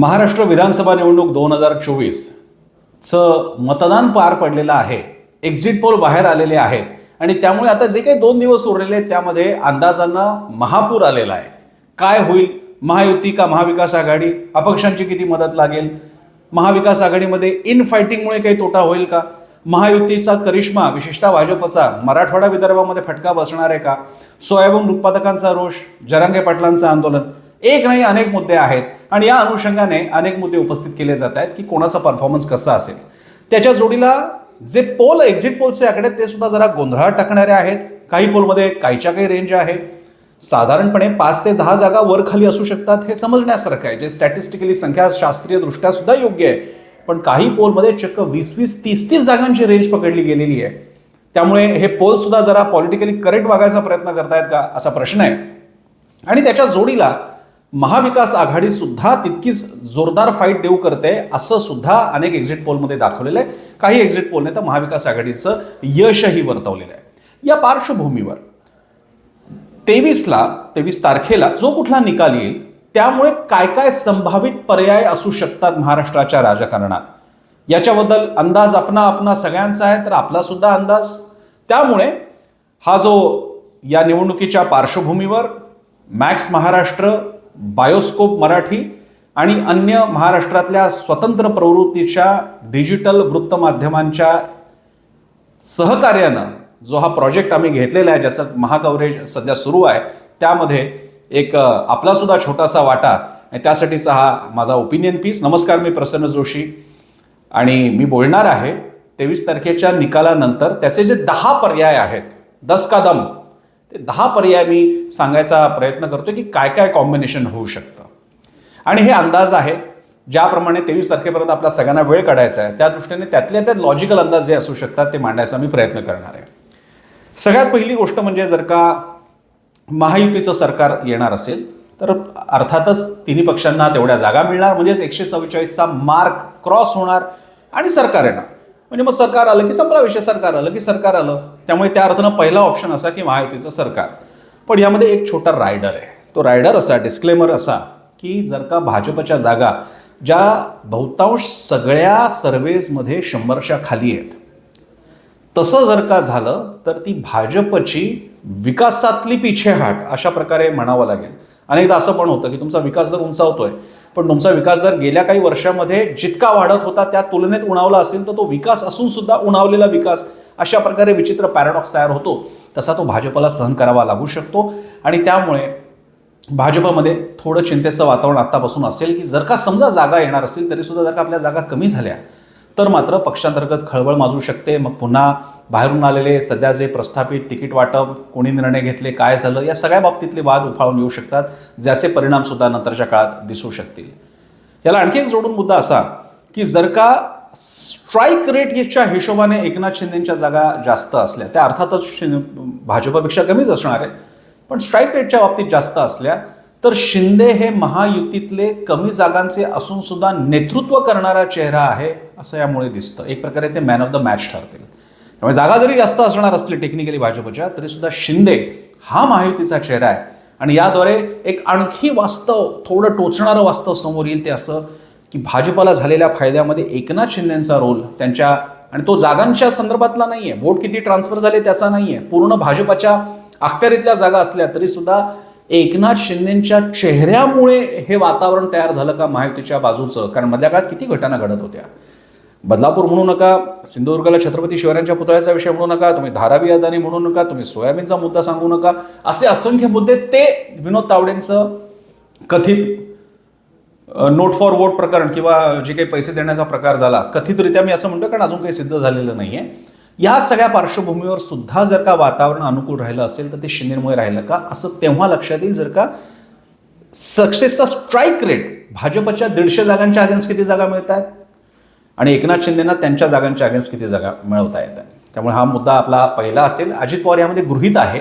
महाराष्ट्र विधानसभा निवडणूक दोन हजार चोवीसचं मतदान पार पडलेलं आहे. एक्झिट पोल बाहेर आलेले आहेत. आणि त्यामुळे आता जे काही दोन दिवस उरलेले आहेत त्यामध्ये अंदाजांना महापूर आलेला आहे. काय होईल? महायुती का महाविकास आघाडी? अपक्षांची किती मदत लागेल? महाविकास आघाडीमध्ये इन फायटिंगमुळे काही तोटा होईल का? महायुतीचा करिश्मा विशेषतः भाजपचा मराठवाडा विदर्भामध्ये फटका बसणार आहे का? सोयाबीन उत्पादकांचा रोष जरांगे पाटलांचं आंदोलन. एक नाही अनेक मुद्दे आहेत. आणि या अनुषंगाने अनेक मुद्दे उपस्थित केले जात आहेत की कोणाचा परफॉर्मन्स कसा असेल. त्याच्या जोडीला जे पोल एक्झिट पोलचे आकडे ते सुद्धा जरा गोंधळात टाकणारे आहेत. काही पोलमध्ये काहीच्या काही रेंज आहे. साधारणपणे पाच ते दहा जागा वर खाली असू शकतात हे समजण्यासारखं आहे. जे स्टॅटिस्टिकली संख्याशास्त्रीय दृष्ट्या सुद्धा योग्य आहे. पण काही पोलमध्ये चक्क वीस वीस तीस तीस जागांची रेंज पकडली गेलेली आहे. त्यामुळे हे पोल सुद्धा जरा पॉलिटिकली करेक्ट वागायचा प्रयत्न करतायत का असा प्रश्न आहे. आणि त्याच्या जोडीला महाविकास आघाडी सुद्धा तितकीच जोरदार फाईट देऊ करते असं सुद्धा अनेक एक्झिट पोलमध्ये दाखवलेलं आहे. काही एक्झिट पोलने तर महाविकास आघाडीचं यशही वर्तवलेलं आहे. या पार्श्वभूमीवर तेवीसला तेवीस तारखेला जो कुठला निकाल येईल त्यामुळे काय काय संभावित पर्याय असू शकतात महाराष्ट्राच्या राजकारणात? याच्याबद्दल अंदाज आपणा आपणा सगळ्यांचा आहे तर आपला सुद्धा अंदाज. त्यामुळे हा जो या निवडणुकीच्या पार्श्वभूमीवर मॅक्स महाराष्ट्र बायोस्कोप मराठी आणि अन्य महाराष्ट्रातल्या स्वतंत्र प्रवृत्तीच्या डिजिटल वृत्तमाध्यमांच्या सहकार्यानं जो हा प्रोजेक्ट आम्ही घेतलेला आहे ज्याचं महाकवरेज सध्या सुरू आहे त्यामध्ये एक आपलासुद्धा आपला सुद्धा छोटासा वाटा आणि त्यासाठीचा हा माझा ओपिनियन पीस नमस्कार मी प्रसन्न जोशी आणि मी बोलणार आहे तेवीस तारखेच्या निकालानंतर त्याचे जे दहा पर्याय आहेत दस का दम ते दहा पर्याय मी सांगायचा प्रयत्न करतो की काय काय कॉम्बिनेशन होऊ शकतं. आणि हे अंदाज आहेत ज्याप्रमाणे तेवीस तारखेपर्यंत आपला सगळ्यांना वेळ काढायचा आहे त्या दृष्टीने त्यातल्या त्यात लॉजिकल अंदाज जे असू शकतात ते मांडायचा मी प्रयत्न करणार आहे. सगळ्यात पहिली गोष्ट म्हणजे जर का महायुतीचं सरकार येणार असेल तर अर्थातच तिन्ही पक्षांना तेवढ्या जागा मिळणार म्हणजेच एकशे सव्वेचाळीसचा मार्क क्रॉस होणार आणि सरकार येणार. म्हणजे मग सरकार आलं की संपला विषय सरकार आलं की सरकार आलं. त्यामुळे त्या अर्थानं पहिला ऑप्शन असा की महायुतीचं सरकार. पण यामध्ये एक छोटा रायडर आहे. तो रायडर असा डिस्क्लेमर असा की जर का भाजपच्या जागा ज्या बहुतांश सगळ्या सर्वेजमध्ये शंभरच्या खाली आहेत तसं जर का झालं तर ती भाजपची विकासातली पिछेहाट अशा प्रकारे म्हणावं लागेल. अनेकदा असं पण होतं की तुमचा विकास जर उंचावतोय पण तुमचा विकास जर गेल्या काही वर्षामध्ये जितका वाढत होता त्या तुलनेत उणावला असेल तर तो विकास असून सुद्धा उणावलेला विकास अशा प्रकारे विचित्र पॅराडॉक्स तयार होतो. तसा तो भाजपला सहन करावा लागू शकतो. आणि त्यामुळे भाजपमध्ये थोडं चिंतेचं वातावरण आत्तापासून असेल की जर का समजा जागा येणार असेल तरीसुद्धा जर का आपल्या जागा कमी झाल्या तर मात्र पक्षांतर्गत खळबळ माजू शकते. मग पुन्हा बाहेरून आलेले सध्या जे प्रस्थापित तिकीट वाटप कोणी निर्णय घेतले काय झालं या सगळ्या बाबतीतले वाद उफाळून येऊ शकतात ज्याचे परिणाम सुद्धा नंतरच्या काळात दिसू शकतील. याला आणखी एक जोडून मुद्दा असा की जर का स्ट्राईक रेटच्या हिशोबाने एकनाथ शिंदेच्या जागा जास्त असल्या त्या अर्थातच भाजपापेक्षा कमीच असणार आहेत पण स्ट्राईक रेटच्या बाबतीत जास्त असल्या तर शिंदे हे महायुतीतले कमी जागांचे असून सुद्धा नेतृत्व करणारा चेहरा आहे असं यामुळे दिसतं. एक प्रकारे ते मॅन ऑफ द मॅच ठरतील. त्यामुळे जागा जरी जास्त असणार असतील टेक्निकली भाजपच्या तरी सुद्धा शिंदे हा महायुतीचा चेहरा आहे. आणि याद्वारे एक आणखी वास्तव थोडं टोचणारं वास्तव समोर येईल ते असं की भाजपला झालेल्या फायद्यामध्ये एकनाथ शिंदेचा रोल त्यांच्या आणि तो जागांच्या संदर्भातला नाही आहे वोट किती ट्रान्सफर झाले त्याचा नाही आहे पूर्ण भाजपाच्या अखत्यारीतल्या जागा असल्या तरी सुद्धा एकनाथ शिंदेच्या चेहऱ्यामुळे हे वातावरण तयार झालं का महायुतीच्या बाजूचं? कारण मधल्या काळात किती घटना घडत होत्या? बदलापूर म्हणू नका सिंधुदुर्गला छत्रपती शिवरायांच्या पुतळ्याचा विषय म्हणू नका तुम्ही धारावी अदानी म्हणू नका तुम्ही सोयाबीनचा मुद्दा सांगू नका असे असंख्य मुद्दे ते विनोद तावडेंचं कथित नोट फॉर वोट प्रकरण किंवा जे काही पैसे देण्याचा प्रकार झाला कथितरित्या मी असं म्हणतो कारण अजून काही सिद्ध झालेलं नाही आहे या सगळ्या पार्श्वभूमीवर सुद्धा जर का वातावरण अनुकूल राहिलं असेल तर ते शिंदेमुळे राहिलं का? असं तेव्हा लक्षात येईल जर का सक्सेसचा स्ट्राईक रेट भाजपच्या दीडशे जागांच्या अगेन्स्ट किती जागा मिळत आहेत आणि एकनाथ शिंदेना त्यांच्या जागांच्या अगेन्स्ट किती जागा मिळवता येतात. त्यामुळे हा मुद्दा आपला पहिला असेल. अजित पवार यामध्ये गृहीत आहे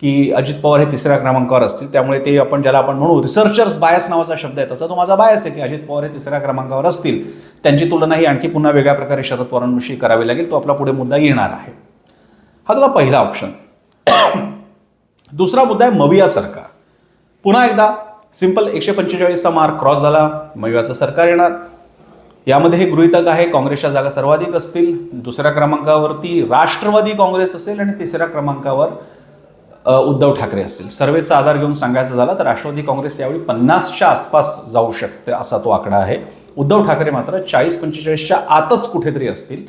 की अजित पवार हे तिसऱ्या क्रमांकावर असतील. त्यामुळे ते आपण ज्याला आपण म्हणू रिसर्चर्स बायस नावाचा शब्द आहे तसा तो माझा बायस आहे की अजित पवार हे तिसऱ्या क्रमांकावर असतील. त्यांची तुलना ही आणखी पुन्हा वेगळ्या प्रकारे शरद पवारांविषयी करावी लागेल. तो आपला पुढे मुद्दा येणार आहे. हा झाला पहिला ऑप्शन दुसरा मुद्दा आहे मविया सरकार. पुन्हा एकदा सिंपल एकशे पंचेचाळीसचा मार्क क्रॉस झाला. मयुयाचं सरकार येणार. यामध्ये हे गृहितक आहे काँग्रेसच्या जागा सर्वाधिक असतील दुसऱ्या क्रमांकावरती राष्ट्रवादी काँग्रेस असेल आणि तिसऱ्या क्रमांकावर उद्धव ठाकरे असतील. सर्वेचा आधार घेऊन सांगायचं झालं तर राष्ट्रवादी काँग्रेस यावेळी पन्नासच्या आसपास जाऊ शकते असा तो आकडा आहे. उद्धव ठाकरे मात्र चाळीस पंचेचाळीसच्या आतच कुठेतरी असतील.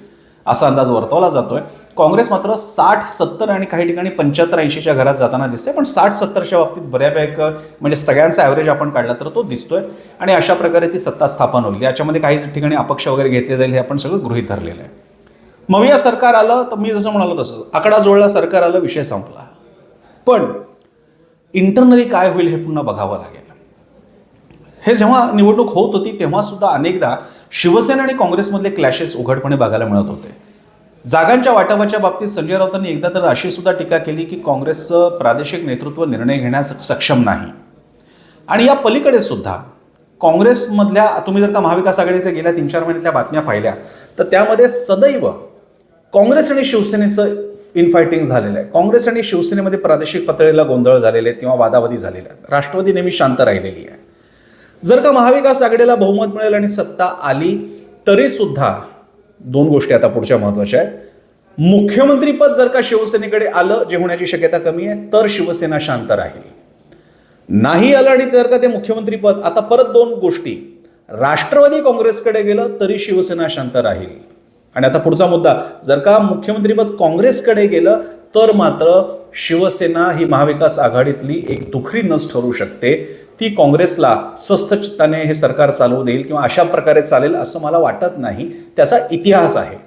असा अंदाज वर्तवला जातोय. काँग्रेस मात्र साठ सत्तर आणि काही ठिकाणी पंच्याहत्तर ऐंशीच्या घरात जाताना दिसते पण साठ सत्तरच्या बाबतीत बऱ्यापैकी म्हणजे सगळ्यांचा ॲव्हरेज आपण काढला तर तो दिसतोय. आणि अशा प्रकारे ती सत्ता स्थापन होईल. याच्यामध्ये काही ठिकाणी अपक्ष वगैरे घेतले जाईल हे आपण सगळं गृहीत धरलेलं आहे. मग या सरकार आलं तर मी जसं म्हणालो तसं. आकडा जोडला सरकार आलं विषय संपला. पण इंटरनली काय होईल हे पुन्हा बघावं लागेल. हे जेव्हा निवडणूक होत होती तेव्हा सुद्धा अनेकदा शिवसेना आणि काँग्रेसमधले क्लॅशेस उघडपणे बघायला मिळत होते. जागांच्या वाटपाच्या बाबतीत संजय राऊतांनी एकदा तर अशी सुद्धा टीका केली की काँग्रेसचं प्रादेशिक नेतृत्व निर्णय घेण्यास सक्षम नाही. आणि या पलीकडे सुद्धा काँग्रेसमधल्या तुम्ही जर का महाविकास आघाडीच्या गेल्या तीन चार महिन्यातल्या बातम्या पाहिल्या तर त्यामध्ये सदैव काँग्रेस आणि शिवसेनेचं इनफायटिंग झालेलं आहे. काँग्रेस आणि शिवसेनेमध्ये प्रादेशिक पातळीला गोंधळ झालेले आहेत किंवा वादावादी झालेल्या आहेत. राष्ट्रवादी नेहमी शांत राहिलेली आहे. जर का महाविकास आघाडीला बहुमत मिळेल आणि सत्ता आली तरी सुद्धा दोन गोष्टी आता पुढच्या महत्त्वाच्या आहेत. मुख्यमंत्रीपद जर का शिवसेनेकडे आलं जे होण्याची शक्यता कमी आहे तर शिवसेना शांत राहील. नाही आलं आणि जर का ते मुख्यमंत्रीपद आता परत दोन गोष्टी. राष्ट्रवादी काँग्रेसकडे गेलं तरी शिवसेना शांत राहील. आणि आता पुढचा मुद्दा जर का मुख्यमंत्रीपद काँग्रेसकडे गेलं तर मात्र शिवसेना ही महाविकास आघाडीतली एक दुखरी नस ठरू शकते. ती काँग्रेसला स्वस्थ चित्ताने हे सरकार चालवू देईल किंवा अशा प्रकारे चालेल असं मला वाटत नाही. त्याचा इतिहास आहे.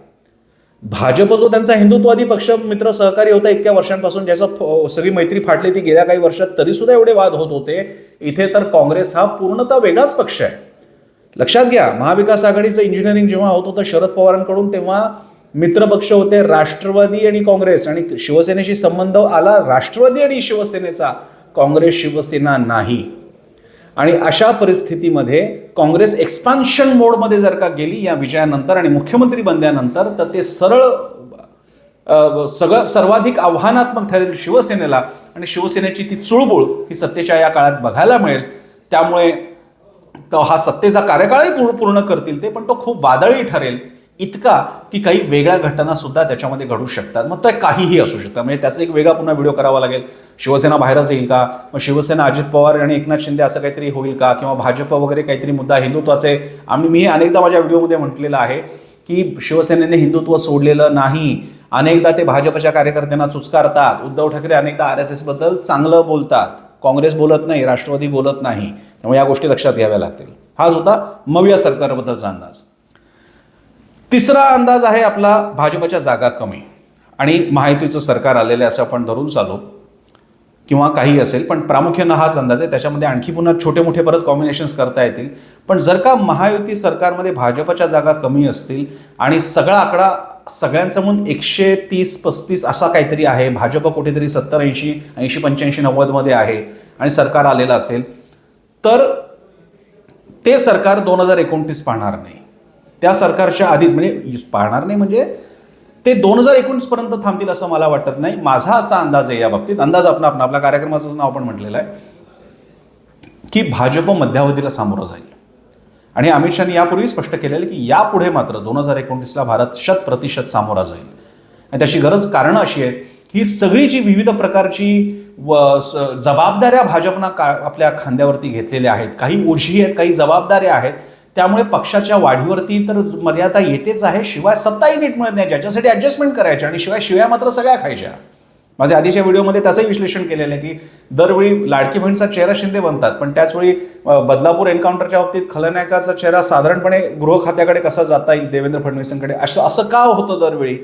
भाजप जो त्यांचा हिंदुत्ववादी पक्ष मित्र सहकारी होता इतक्या वर्षांपासून ज्याचा फ- सगळी मैत्री फाटली ती गेल्या काही वर्षात तरी सुद्धा एवढे वाद होत होते. इथे तर काँग्रेस हा पूर्णतः वेगळाच पक्ष आहे. लक्षात घ्या महाविकास आघाडीचं इंजिनिअरिंग जेव्हा होत होतं शरद पवारांकडून तेव्हा मित्रपक्ष होते राष्ट्रवादी आणि काँग्रेस. आणि शिवसेनेशी संबंध आला राष्ट्रवादी आणि शिवसेनेचा काँग्रेस शिवसेना नाही. आणि अशा परिस्थितीमध्ये काँग्रेस एक्सपान्शन मोडमध्ये जर का गेली या विजयानंतर आणि मुख्यमंत्री बनल्यानंतर तर ते सरळ सगळं सर्वाधिक आव्हानात्मक ठरेल शिवसेनेला. आणि शिवसेनेची ती चुळबुळ ही सत्तेच्या या काळात बघायला मिळेल. त्यामुळे तो हा सत्तेचा कार्यकाळही पूर्ण पूर्ण करतील ते पण तो खूप वादळी ठरेल. इतका की काही वेगळ्या घटना सुद्धा त्याच्यामध्ये घडू शकतात. मग ते काहीही असू शकतात म्हणजे त्याचा एक वेगळा पुन्हा व्हिडिओ करावा लागेल. शिवसेना बाहेरच येईल का? मग शिवसेना अजित पवार आणि एकनाथ शिंदे असं काहीतरी होईल का? किंवा भाजप वगैरे काहीतरी मुद्दा हिंदुत्वाचे. आम्ही मी अनेकदा माझ्या व्हिडिओमध्ये म्हटलेलं आहे की शिवसेनेने हिंदुत्व सोडलेलं नाही. अनेकदा ते भाजपच्या कार्यकर्त्यांना चुचकारतात. उद्धव ठाकरे अनेकदा आर एस एसबद्दल चांगलं बोलतात. काँग्रेस बोलत नाही राष्ट्रवादी बोलत नाही. त्यामुळे या गोष्टी लक्षात घ्याव्या लागतील. हाच होता मविया सरकारबद्दलचा अंदाज. तिसरा अंदाज आहे आपला भाजपच्या जागा कमी. आणि महायुतीचं सरकार आलेलं असं आपण धरून चालू. किंवा काही असेल पण प्रामुख्यानं हाच अंदाज आहे. त्याच्यामध्ये आणखी पुन्हा छोटे मोठे परत कॉम्बिनेशन्स करता येतील. पण जर का महायुती सरकारमध्ये भाजपच्या जागा कमी असतील आणि सगळा आकडा सगळ्यांचा म्हणून एकशे तीस पस्तीस असा काहीतरी आहे भाजप कुठेतरी सत्तर ऐंशी ऐंशी पंच्याऐंशी नव्वदमध्ये आहे आणि सरकार आलेलं असेल तर ते सरकार दोन हजार एकोणतीस पाहणार नाही. त्या सरकारच्या आधीच म्हणजे पाहणार नाही म्हणजे ते दोन हजार एकोणीस पर्यंत थांबतील असं मला वाटत नाही. माझा असा अंदाज आहे या बाबतीत. अंदाज आपण आपण आपल्या कार्यक्रमाचं नाव पण म्हटलेलं आहे की भाजप मध्यावधीला सामोरं जाईल. आणि अमित शहानी यापूर्वी स्पष्ट केलेलं की यापुढे मात्र दोन हजार एकोणतीसला भारत शत प्रतिशत सामोरा जाईल. आणि त्याची गरज कारणं अशी आहेत ही सगळी जी विविध प्रकारची व जबाबदाऱ्या भाजपनं का आपल्या खांद्यावरती घेतलेल्या आहेत काही ओझी आहेत काही जबाबदाऱ्या आहेत त्यामुळे पक्षाच्या वाढीवरती तर मर्यादा येतेच आहे. शिवाय सत्ताही नीट मिळत नाही. ज्याच्यासाठी ॲडजस्टमेंट करायच्या आणि शिवाय शिव्या मात्र सगळ्या खायच्या. माझ्या आधीच्या व्हिडिओमध्ये त्याचंही विश्लेषण केलेलं आहे की दरवेळी लाडकी बहिणीचा चेहरा शिंदे बनतात. पण त्याचवेळी बदलापूर एन्काउंटरच्या बाबतीत खलनायकाचा चेहरा साधारणपणे गृह खात्याकडे कसा जाता येईल देवेंद्र फडणवीसांकडे? असं असं का होतं दरवेळी?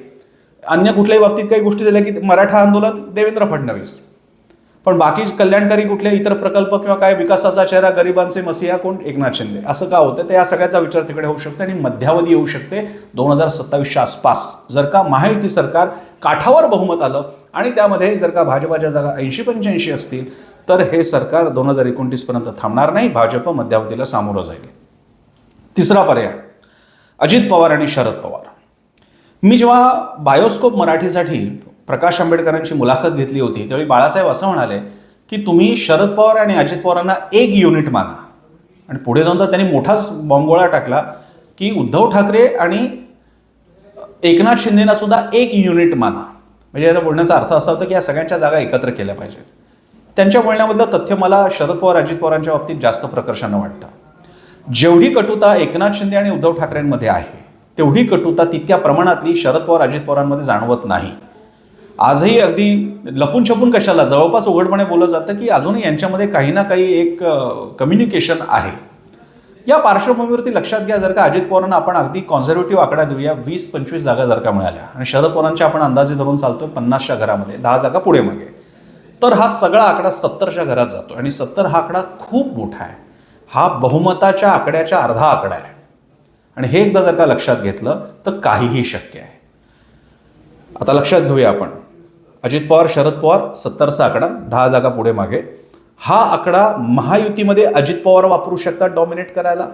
अन्य कुठल्याही बाबतीत काही गोष्टी दिल्या की मराठा आंदोलन देवेंद्र फडणवीस. पण बाकी कल्याणकारी कुठले इतर प्रकल्प किंवा काय विकासाचा चेहरा गरिबांचे मसिहा कोण? एकनाथ शिंदे. असं का होतं? तर या सगळ्याचा विचार तिकडे होऊ शकतो आणि मध्यावधी येऊ शकते. दोन हजार सत्तावीसच्या आसपास जर का महायुती सरकार काठावर बहुमत आलं आणि त्यामध्ये जर का भाजपाच्या जागा ऐंशी पंच्याऐंशी असतील तर हे सरकार दोन हजार एकोणतीसपर्यंत थांबणार नाही. भाजप मध्यावधीला सामोरं जाईल. तिसरा पर्याय अजित पवार आणि शरद पवार. मी जेव्हा बायोस्कोप मराठीसाठी प्रकाश आंबेडकरांची मुलाखत घेतली होती. त्यावेळी बाळासाहेब असं म्हणाले की तुम्ही शरद पवार आणि अजित पवारांना एक युनिट माना. आणि पुढे जाऊन तर त्यांनी मोठाच बॉम्बगोळा टाकला की उद्धव ठाकरे आणि एकनाथ शिंदेना सुद्धा एक युनिट माना. म्हणजे याचा बोलण्याचा अर्थ असा होता की या सगळ्यांच्या जागा एकत्र केल्या पाहिजेत. त्यांच्या बोलण्यामधलं तथ्य मला शरद पवार अजित पवारांच्या बाबतीत जास्त प्रकर्षानं वाटतं. जेवढी कटुता एकनाथ शिंदे आणि उद्धव ठाकरेंमध्ये आहे तेवढी कटुता तितक्या प्रमाणातली शरद पवार अजित पवारांमध्ये जाणवत नाही. आजही अगदी लपून छपून कशाला? जवळपास उघडपणे बोललं जातं की अजूनही यांच्यामध्ये काही ना काही एक कम्युनिकेशन आहे. या पार्श्वभूमीवरती लक्षात घ्या जर का अजित पवारांना आपण अगदी कॉन्झर्वेटिव्ह आकडा देऊया वीस पंचवीस जागा जर का मिळाल्या आणि शरद पवारांच्या आपण अंदाजे धरून चालतोय पन्नासच्या घरामध्ये दहा जागा पुढे मागे तर हा सगळा आकडा सत्तरच्या घरात जातो आणि सत्तर हा आकडा खूप मोठा आहे. हा बहुमताच्या आकड्याच्या अर्धा आकडा आहे. आणि हे एकदा जर का लक्षात घेतलं तर काहीही शक्य आहे. आता लक्षात घेऊया आपण. अजित पवार शरद पवार सत्तरचा आकडा दहा जागा पुढे मागे. हा आकडा महायुतीमध्ये अजित पवार वापरू शकतात डॉमिनेट करायला.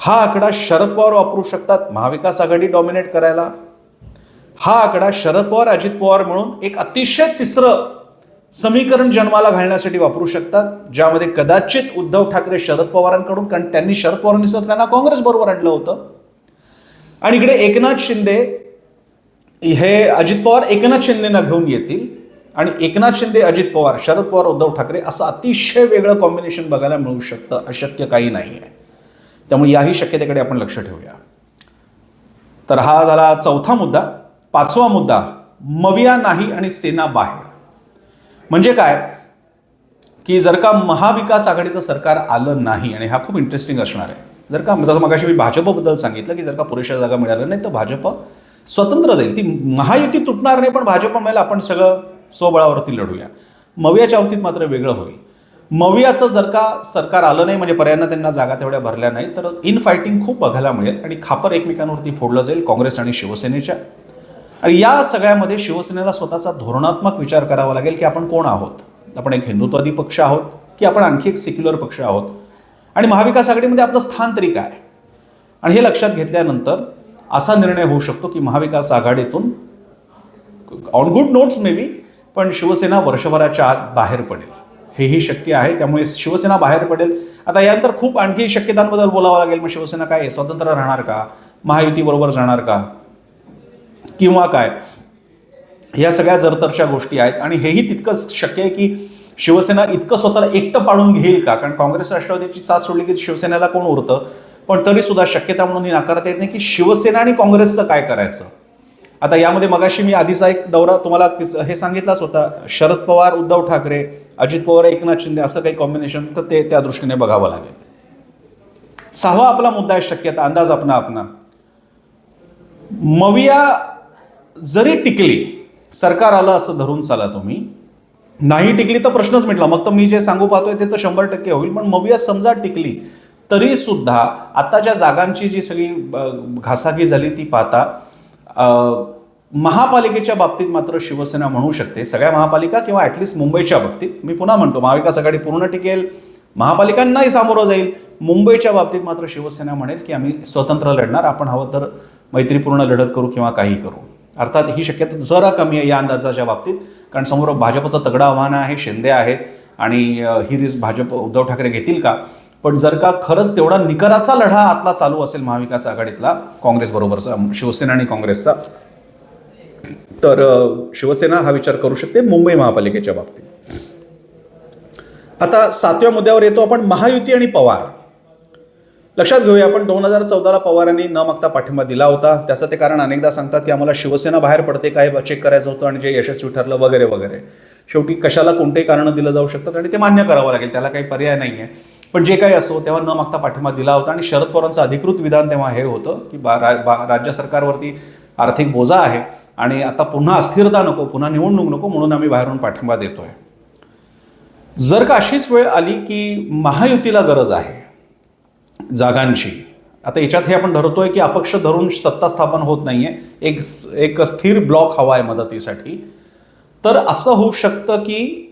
हा आकडा शरद पवार वापरू शकतात महाविकास आघाडी डॉमिनेट करायला. हा आकडा शरद पवार अजित पवार म्हणून एक अतिशय तिसरं समीकरण जन्माला घालण्यासाठी वापरू शकतात ज्यामध्ये कदाचित उद्धव ठाकरे शरद पवारांकडून कारण त्यांनी शरद पवारांनी तर त्यांना काँग्रेस बरोबर आणलं होतं. आणि इकडे एकनाथ शिंदे हे अजित पवार एकनाथ शिंदेना घेऊन येतील. आणि एकनाथ शिंदे अजित पवार शरद पवार उद्धव ठाकरे असं अतिशय वेगळं कॉम्बिनेशन बघायला मिळू शकतं अशक्य काही नाही आहे. त्यामुळे याही शक्यतेकडे आपण लक्ष ठेवूया. तर हा झाला चौथा मुद्दा. पाचवा मुद्दा मविया नाही आणि सेना बाहेर. म्हणजे काय? की जर का महाविकास आघाडीचं सरकार आलं नाही आणि हा खूप इंटरेस्टिंग असणार आहे. जर का जसं मगाशी मी भाजपबद्दल सांगितलं की जर का पुरेशा जागा मिळाल्या नाही तर भाजप स्वतंत्र जाईल. ती महायुती तुटणार नाही पण भाजप मिळेल आपण सगळं स्वबळावरती लढूया. मवियाच्या बाबतीत मात्र वेगळं होईल. मवियाचं जर का सरकार आलं नाही म्हणजे पर्यायांना त्यांना जागा तेवढ्या भरल्या नाही तर इन फायटिंग खूप बघायला मिळेल आणि खापर एकमेकांवरती फोडलं जाईल काँग्रेस आणि शिवसेनेच्या. आणि या सगळ्यामध्ये शिवसेनेला स्वतःचा धोरणात्मक विचार करावा लागेल की आपण कोण आहोत? आपण एक हिंदुत्वादी पक्ष आहोत की आपण आणखी एक सेक्युलर पक्ष आहोत? आणि महाविकास आघाडीमध्ये आपलं स्थान तरी काय? आणि हे लक्षात घेतल्यानंतर असा निर्णय होऊ शकतो की महाविकास आघाडीतून on good notes may be पण शिवसेना वर्षभराच्या आत बाहेर पडेल. हेही शक्य आहे. त्यामुळे शिवसेना बाहेर पडेल. आता यानंतर खूप आणखी शक्यतांबद्दल बोलावं लागेल. मग शिवसेना काय? स्वतंत्र राहणार का? महायुतीबरोबर जाणार का? किंवा काय? या सगळ्या जरतरच्या गोष्टी आहेत. आणि हेही तितकंच शक्य आहे की शिवसेना इतकं स्वतःला एकटं पाडून घेईल का? कारण काँग्रेस राष्ट्रवादीची साथ सोडली की शिवसेनेला कोण उरतं? पण तरी सुद्धा शक्यता म्हणून ही नाकारता येत नाही की शिवसेना आणि काँग्रेसचं काय करायचं? आता यामध्ये मगाशी मी आधीचा एक दौरा तुम्हाला हे सांगितलाच होता शरद पवार उद्धव ठाकरे अजित पवार एकनाथ शिंदे असं काही कॉम्बिनेशन तर ते त्या दृष्टीने बघावं लागेल. सहावा आपला मुद्दा आहे शक्यता अंदाज आपणा आपणा मविया जरी टिकली सरकार आलं असं धरून चाला तुम्ही. नाही टिकली तर प्रश्नच मिटला. मग तर मी जे सांगू पाहतोय ते तर शंभर टक्के होईल पण मविया समजा टिकली तरी सुद्धा आताच्या जागांची जी सगळी घासाघी झाली ती पाहता महापालिकेच्या बाबतीत मात्र शिवसेना म्हणू शकते. सगळ्या महापालिका किंवा ॲटलिस्ट मुंबईच्या बाबतीत. मी पुन्हा म्हणतो महाविकास आघाडी पूर्ण टिकेल महापालिकांनाही सामोरं जाईल. मुंबईच्या बाबतीत मात्र शिवसेना म्हणेल की आम्ही स्वतंत्र लढणार आपण हवं तर मैत्रीपूर्ण लढत करू किंवा काही करू. अर्थात ही शक्यता जरा कमी आहे या अंदाजाच्या बाबतीत. कारण समोर भाजपचं तगडं आव्हान आहे शिंदे आहेत आणि ही रिस्क भाजप उद्धव ठाकरे घेतील का? पण जर का खरंच तेवढा निकराचा लढा आतला चालू असेल महाविकास आघाडीतला काँग्रेस बरोबरचा शिवसेना आणि काँग्रेसचा तर शिवसेना हा विचार करू शकते मुंबई महापालिकेच्या बाबतीत. आता सातव्या मुद्द्यावर येतो आपण महायुती आणि पवार. लक्षात घेऊया आपण दोन हजार चौदाला पवारांनी न मागता पाठिंबा दिला होता. त्याचं ते कारण अनेकदा सांगतात की आम्हाला शिवसेना बाहेर पडते काय चेक करायचं होतं आणि जे यशस्वी ठरलं वगैरे वगैरे. शेवटी कशाला कोणतेही कारणं दिलं जाऊ शकतात आणि ते मान्य करावं लागेल त्याला काही पर्याय नाही आहे पण जे काही असो तेव्हा न मागता पाठिंबा दिला होता आणि शरद पवारांचं अधिकृत विधान तेव्हा हे होतं की बा रा- राज्य सरकारवरती आर्थिक बोजा आहे आणि आता पुन्हा अस्थिरता नको पुन्हा निवडणूक नको म्हणून आम्ही बाहेरून पाठिंबा देतोय. जर का अशीच वेळ आली की महायुतीला गरज आहे जागांची आता याच्यात हे आपण धरतोय की अपक्ष धरून सत्ता स्थापन होत नाहीये एक एक स्थिर ब्लॉक हवा आहे मदतीसाठी तर असं होऊ शकतं की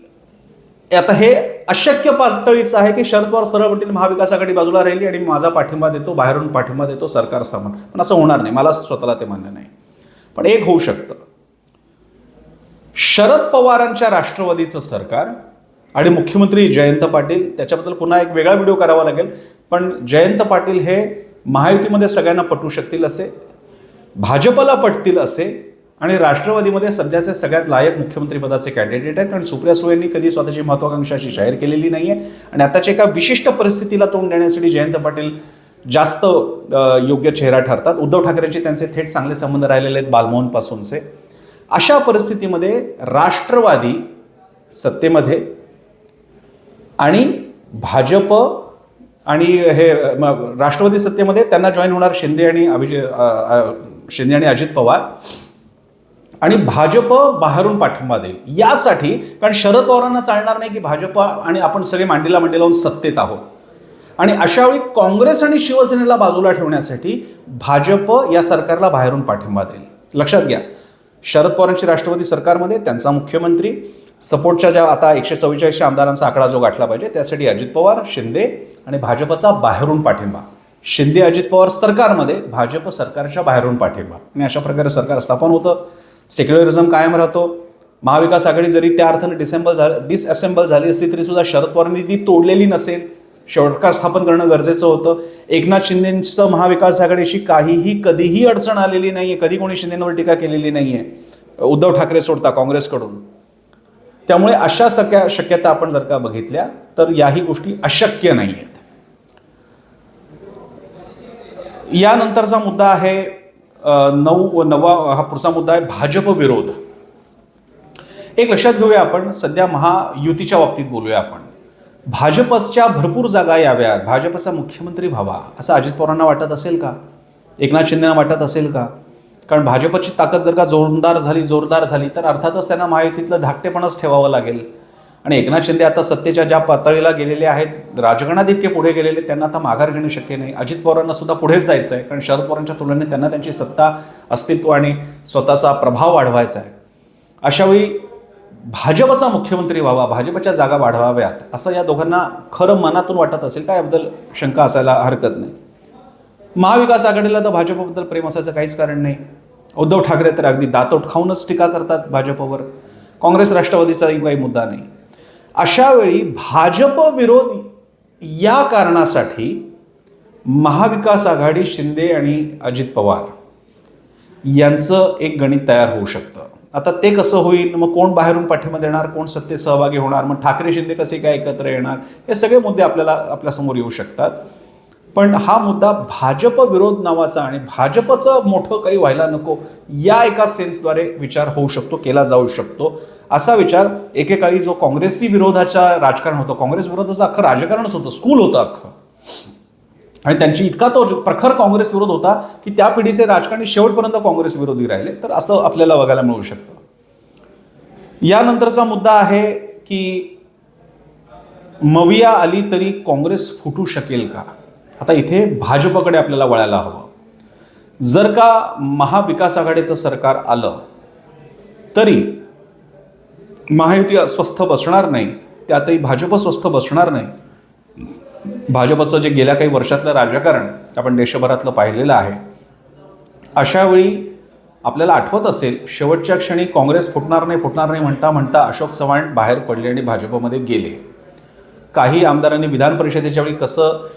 आता हे अशक्य पातळीचं आहे की शरद पवार सरळ म्हणतील महाविकास आघाडी बाजूला राहिली आणि माझा पाठिंबा देतो बाहेरून पाठिंबा देतो सरकार स्थापन पण असं होणार नाही. मला स्वतःला ते मान्य नाही. पण एक होऊ शकतं. शरद पवारांच्या राष्ट्रवादीचं सरकार आणि मुख्यमंत्री जयंत पाटील त्याच्याबद्दल पुन्हा एक वेगळा व्हिडिओ करावा लागेल. पण जयंत पाटील हे महायुतीमध्ये सगळ्यांना पटू शकतील असे भाजपला पटतील असे आणि राष्ट्रवादीमध्ये सध्याचे सगळ्यात लायक मुख्यमंत्रीपदाचे कॅन्डिडेट आहेत. कारण सुप्रिया सुळेंनी कधी स्वतःची महत्वाकांक्षा अशी जाहीर केलेली नाही आहे आणि आताच्या एका विशिष्ट परिस्थितीला तोंड देण्यासाठी जयंत पाटील जास्त योग्य चेहरा ठरतात. उद्धव ठाकरेंचे त्यांचे थेट चांगले संबंध राहिलेले आहेत बालमोहनपासूनचे. अशा परिस्थितीमध्ये राष्ट्रवादी सत्तेमध्ये आणि भाजप आणि हे राष्ट्रवादी सत्तेमध्ये त्यांना जॉईन होणार शिंदे आणि अभिजय शिंदे आणि अजित पवार. आणि भाजप बाहेरून पाठिंबा देईल. यासाठी कारण शरद पवारांना चालणार नाही की भाजप आणि आपण सगळे मांडीला मांडी लावून सत्तेत आहोत. आणि अशावेळी काँग्रेस आणि शिवसेनेला बाजूला ठेवण्यासाठी भाजप या सरकारला बाहेरून पाठिंबा देईल. लक्षात घ्या शरद पवारांची राष्ट्रवादी सरकारमध्ये त्यांचा मुख्यमंत्री सपोर्टच्या ज्या आता एकशे चव्वेचाळीसशे आमदारांचा आकडा जो गाठला पाहिजे त्यासाठी अजित पवार शिंदे आणि भाजपचा बाहेरून पाठिंबा. शिंदे अजित पवार सरकारमध्ये भाजप सरकारच्या बाहेरून पाठिंबा. आणि अशा प्रकारे सरकार स्थापन होतं. सेक्युलरिझम कायम राहतो. महाविकास आघाडी जरी त्या अर्थानं डिसेंबल झालं डिसअसेंबल झाली असली तरी सुद्धा शरद पवारांनी ती तोडलेली नसेल. सरकार स्थापन करणं गरजेचं होतं. एकनाथ शिंदेचं महाविकास आघाडीशी काहीही कधीही अडचण आलेली नाही आहे कधी कोणी शिंदेंवर टीका केलेली नाही आहे उद्धव ठाकरे सोडता काँग्रेसकडून. त्यामुळे अशा सगळ्या शक्यता आपण जर का बघितल्या तर याही गोष्टी अशक्य नाही आहेत यानंतरचा मुद्दा आहे नऊ व नवा हा पुढचा मुद्दा आहे भाजप विरोध. एक लक्षात घेऊया आपण सध्या महायुतीच्या बाबतीत बोलूया आपण. भाजपच्या भरपूर जागा याव्यात भाजपचा मुख्यमंत्री व्हावा असं अजित पवारांना वाटत असेल का? एकनाथ शिंदेना वाटत असेल का? कारण भाजपची ताकद जर का जोरदार झाली जोरदार झाली तर अर्थातच त्यांना महायुतीतलं धाकटेपणच ठेवावं लागेल. आणि एकनाथ शिंदे आता सत्तेच्या ज्या पातळीला गेलेले आहेत राजकारणात इतके पुढे गेलेले त्यांना आता माघार घेणं शक्य नाही. अजित पवारांना सुद्धा पुढेच जायचं आहे कारण शरद पवारांच्या तुलनेत त्यांना त्यांची सत्ता अस्तित्व आणि स्वतःचा प्रभाव वाढवायचा आहे. अशावेळी भाजपचा मुख्यमंत्री व्हावा भाजपच्या जागा वाढवाव्यात असं या दोघांना खरं मनातून वाटत असेल काय याबद्दल शंका असायला हरकत नाही. महाविकास आघाडीला तर भाजपबद्दल प्रेम असायचं काहीच कारण नाही. उद्धव ठाकरे तर अगदी दातोट खाऊनच टीका करतात भाजपवर. काँग्रेस राष्ट्रवादीचाही काही मुद्दा नाही. अशा वेळी भाजप विरोध या कारणासाठी महाविकास आघाडी शिंदे आणि अजित पवार यांचं एक गणित तयार होऊ शकतं. आता ते कसं होईल? मग कोण बाहेरून पाठिंबा देणार? कोण सत्तेत सहभागी होणार? मग ठाकरे शिंदे कसे काय एकत्र येणार? हे सगळे मुद्दे आपल्याला आपल्यासमोर येऊ शकतात. पण हा मुद्दा भाजप विरोध नावाचा आणि भाजपचं मोठं काही व्हायला नको या एका सेन्सद्वारे विचार होऊ शकतो केला जाऊ शकतो. असा विचार एकेकाळी जो काँग्रेसी विरोधाचा राजकारण होतं काँग्रेस विरोधाचं अख्खं राजकारणच होतं स्कूल होतं अख्खं. आणि त्यांची इतका तो प्रखर काँग्रेस विरोध होता की त्या पिढीचे राजकारणी शेवटपर्यंत काँग्रेस विरोधी राहिले. तर असं आपल्याला बघायला मिळू शकतं. यानंतरचा मुद्दा आहे की मविया आली तरी काँग्रेस फुटू शकेल का? आता इथे भाजपकडे आपल्याला वळायला हवं. जर का महाविकास आघाडीचं सरकार आलं तरी महायुती स्वस्थ बसणार नाही त्यातही भाजप स्वस्थ बसणार नाही. भाजपचं जे गेल्या काही वर्षातलं राजकारण आपण देशभरातलं पाहिलेलं आहे अशावेळी आपल्याला आठवत असेल शेवटच्या क्षणी काँग्रेस फुटणार नाही फुटणार नाही म्हणता म्हणता अशोक चव्हाण बाहेर पडले आणि भाजपमध्ये गेले. काही आमदारांनी विधान परिषदेच्या वेळी कसं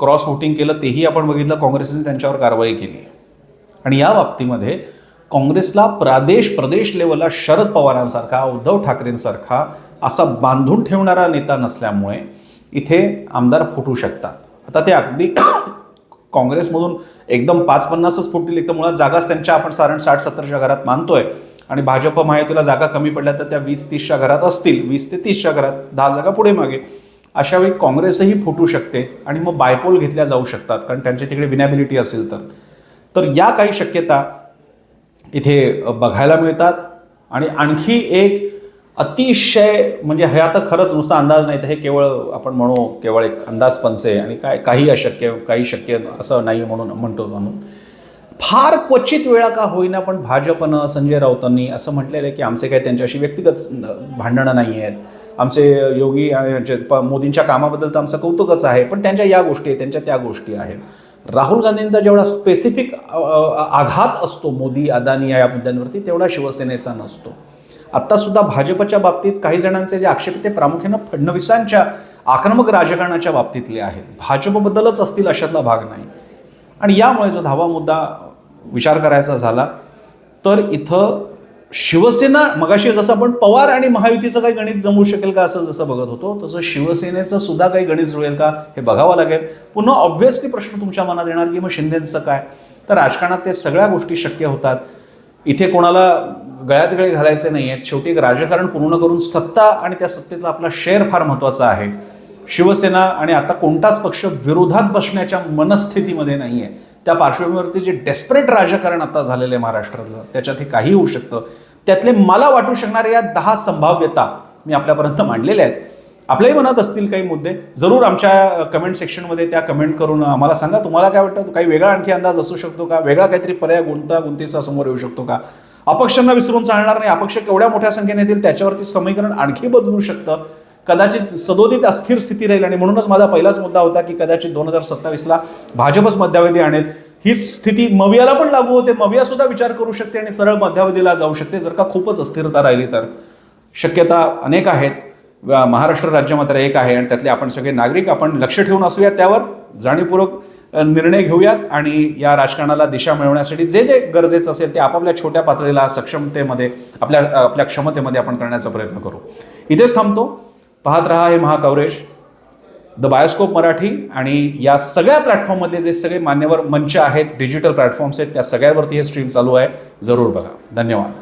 क्रॉस व्होटिंग केलं तेही आपण बघितलं काँग्रेसने त्यांच्यावर कारवाई केली. आणि या बाबतीमध्ये काँग्रेसला प्रादेश प्रदेश लेवलला शरद पवारांसारखा उद्धव ठाकरेंसारखा असा बांधून ठेवणारा नेता नसल्यामुळे इथे आमदार फुटू शकतात. आता ते अगदी काँग्रेसमधून एकदम पाच पन्नासच फुटतील एक तर मुळात जागाच त्यांच्या आपण साधारण साठ सत्तरच्या घरात मानतोय. आणि भाजप महायुतीला जागा कमी पडल्या तर त्या वीस तीसच्या घरात असतील वीस ते तीसच्या घरात दहा जागा पुढे मागे. अशा वेळी काँग्रेसही फुटू शकते आणि मग बायपोल घेतल्या जाऊ शकतात कारण त्यांच्या तिकडे विनॅबिलिटी असेल तर. तर या काही शक्यता इथे बघायला मिळतात. आणि आणखी एक अतिशय म्हणजे हे आता खरंच नुसता अंदाज नाही तर हे केवळ आपण म्हणू केवळ एक अंदाजपंच आणि काय काही अशक्य काही शक्य असं नाही म्हणून म्हणतो म्हणून. फार क्वचित वेळा का होईना पण भाजपनं संजय राऊतांनी असं म्हटलेलं आहे की आमचे काही त्यांच्याशी व्यक्तिगत भांडणं नाही आहेत. आमचे योगी आणि मोदींच्या कामाबद्दल तर आमचं कौतुकच आहे पण त्यांच्या या गोष्टी आहेत त्यांच्या त्या गोष्टी आहेत. राहुल गांधींचा जेवढा स्पेसिफिक आघात असतो मोदी अदानी या मुद्द्यांवरती तेवढा शिवसेनेचा नसतो. आत्तासुद्धा भाजपच्या बाबतीत काही जणांचे जे आक्षेप ते प्रामुख्यानं फडणवीसांच्या आक्रमक राजकारणाच्या बाबतीतले आहेत. भाजपबद्दलच असतील अशातला भाग नाही. आणि यामुळे जो दहावा मुद्दा विचार करायचा झाला तर इथं शिवसेना मगाशी जसं आपण पवार आणि महायुतीचं काही गणित जमू शकेल का असं जसं बघत होतो तसं शिवसेनेचं सुद्धा काही गणित जुळेल का हे बघावं लागेल. पुन्हा ऑब्व्हियसली प्रश्न तुमच्या मनात येणार की मग शिंदेचं काय? तर राजकारणात ते सगळ्या गोष्टी शक्य होतात. इथे कोणाला गळ्यात गळे घालायचे नाही आहेत शेवटी एक राजकारण पूर्ण करून सत्ता आणि त्या सत्तेतला आपला शेअर फार महत्त्वाचा आहे. शिवसेना आणि आता कोणताच पक्ष विरोधात बसण्याच्या मनस्थितीमध्ये नाही आहे त्या पार्श्वभूमीवरती जे डेस्परेट राजकारण आता झालेलं आहे महाराष्ट्रातलं त्याच्यात हे काही होऊ शकतं. त्यातले मला वाटू शकणाऱ्या या दहा संभाव्यता मी आपल्यापर्यंत मांडलेल्या आहेत. आपल्याही मनात असतील काही मुद्दे. जरूर आमच्या कमेंट सेक्शनमध्ये त्या कमेंट करून आम्हाला सांगा. तुम्हाला काय वाटतं? काही वेगळा आणखी अंदाज असू शकतो का? वेगळा काहीतरी पर्याय गुंता गुंतीचा समोर येऊ शकतो का? अपक्षांना विसरून चालणार नाही. अपक्ष केवढ्या मोठ्या संख्येने येतील त्याच्यावरती समीकरण आणखी बदलू शकतं. कदाचित सदोदित अस्थिर स्थिती राहील आणि म्हणूनच माझा पहिलाच मुद्दा होता की कदाचित दोन हजार सत्तावीसला भाजपच मध्यावधी आणेल. ही स्थिती मवियाला पण लागू होते. मविया सुद्धा विचार करू शकते आणि सरळ मध्यावधीला जाऊ शकते. जर का खूपच अस्थिरता राहिली तर. शक्यता अनेक आहेत. महाराष्ट्र राज्य मात्र एक आहे आणि त्यातले आपण सगळे नागरिक आपण लक्ष ठेवून असूया त्यावर जाणीवपूर्वक निर्णय घेऊयात आणि या राजकारणाला दिशा मिळवण्यासाठी जे जे गरजेचं असेल ते आपापल्या छोट्या पातळीला सक्षमतेमध्ये आपल्या आपल्या क्षमतेमध्ये आपण करण्याचा प्रयत्न करू. इथेच थांबतो. पाहत रहा हे महाकवरेज द बायोस्कोप मराठी आणि या सगळ्या प्लॅटफॉर्ममधले जे सगळे मान्यवर मंच आहेत डिजिटल प्लॅटफॉर्म्स आहेत त्या सगळ्यावरती हे स्ट्रीम चालू आहे. जरूर बघा. धन्यवाद.